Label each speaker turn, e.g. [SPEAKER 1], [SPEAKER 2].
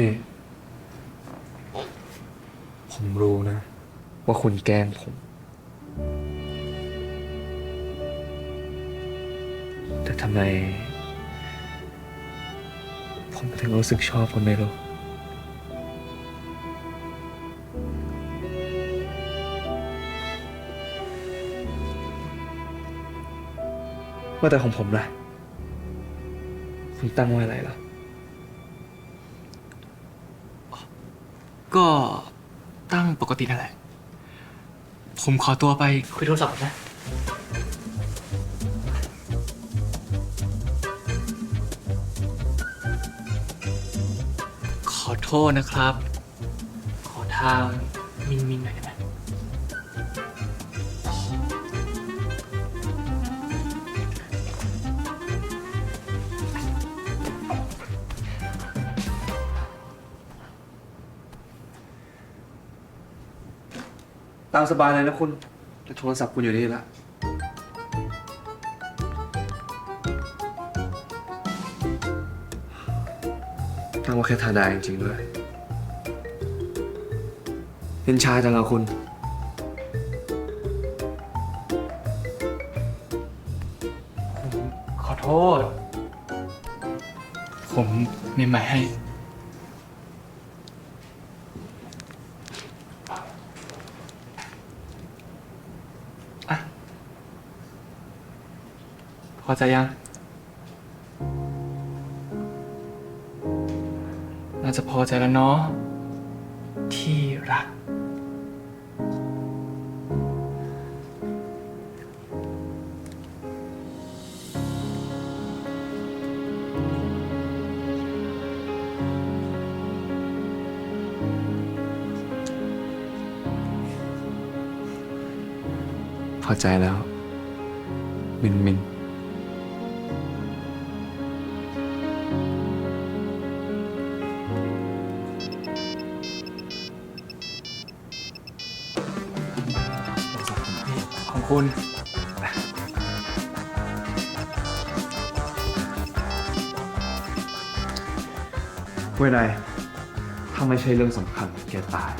[SPEAKER 1] นี่ ผมรู้นะ ว่าคุณแกล้งผม แต่ทำไม ผมถึงรู้สึกชอบคุณไม่รู้ว่าแต่ของผมนะคุณตั้งไว้อะไรล่ะ
[SPEAKER 2] ก็ตั้งปกตินั่นแหละ ผมขอตัวไปคุยโทรศัพท์ก่อนนะ ขอโทษนะครับ ขอทางมินมินหน่อยได้ไหม
[SPEAKER 1] ตามสบายเลยนะคุณแต่โทรศัพท์คุณอยู่นี่ละตั้งว่าแค่ธาดาจริงๆด้วยเห็นชาจังอะคุณ
[SPEAKER 2] ขอโทษ ผมมีหม่ให้ พอใจยัง น่าจะพอใจแล้วเนาะ ที่รัก
[SPEAKER 1] พอใจแล้ว มินมิน
[SPEAKER 2] คุณ
[SPEAKER 1] เว้ยนายถ้าไม่ใช่เรื่องสำคัญแกตาย